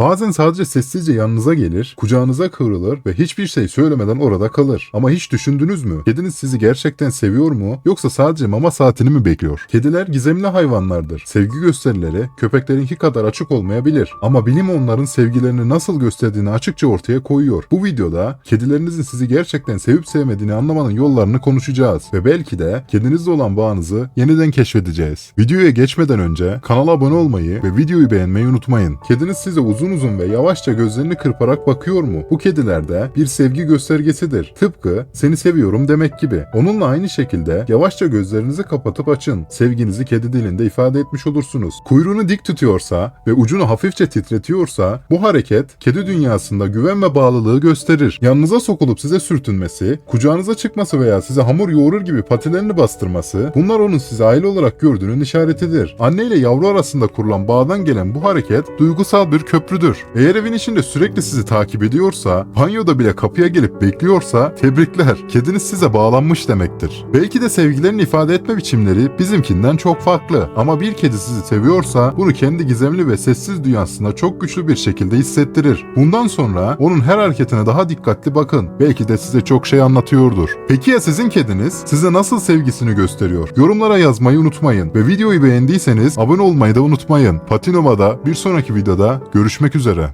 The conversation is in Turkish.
Bazen sadece sessizce yanınıza gelir, kucağınıza kıvrılır ve hiçbir şey söylemeden orada kalır. Ama hiç düşündünüz mü? Kediniz sizi gerçekten seviyor mu yoksa sadece mama saatini mi bekliyor? Kediler gizemli hayvanlardır. Sevgi gösterileri köpeklerinki kadar açık olmayabilir. Ama bilim onların sevgilerini nasıl gösterdiğini açıkça ortaya koyuyor. Bu videoda kedilerinizin sizi gerçekten sevip sevmediğini anlamanın yollarını konuşacağız. Ve belki de kedinizle olan bağınızı yeniden keşfedeceğiz. Videoya geçmeden önce kanala abone olmayı ve videoyu beğenmeyi unutmayın. Kediniz size uzun uzun ve yavaşça gözlerini kırparak bakıyor mu? Bu kedilerde bir sevgi göstergesidir. Tıpkı seni seviyorum demek gibi. Onunla aynı şekilde yavaşça gözlerinizi kapatıp açın. Sevginizi kedi dilinde ifade etmiş olursunuz. Kuyruğunu dik tutuyorsa ve ucunu hafifçe titretiyorsa bu hareket kedi dünyasında güven ve bağlılığı gösterir. Yanınıza sokulup size sürtünmesi, kucağınıza çıkması veya size hamur yoğurur gibi patilerini bastırması bunlar onun sizi aile olarak gördüğünün işaretidir. Anne ile yavru arasında kurulan bağdan gelen bu hareket duygusal bir köprüdür. Eğer evin içinde sürekli sizi takip ediyorsa, banyoda bile kapıya gelip bekliyorsa tebrikler. Kediniz size bağlanmış demektir. Belki de sevgilerini ifade etme biçimleri bizimkinden çok farklı. Ama bir kedi sizi seviyorsa bunu kendi gizemli ve sessiz dünyasında çok güçlü bir şekilde hissettirir. Bundan sonra onun her hareketine daha dikkatli bakın. Belki de size çok şey anlatıyordur. Peki ya sizin kediniz size nasıl sevgisini gösteriyor? Yorumlara yazmayı unutmayın ve videoyu beğendiyseniz abone olmayı da unutmayın. Patinoma'da bir sonraki videoda görüşmek üzere.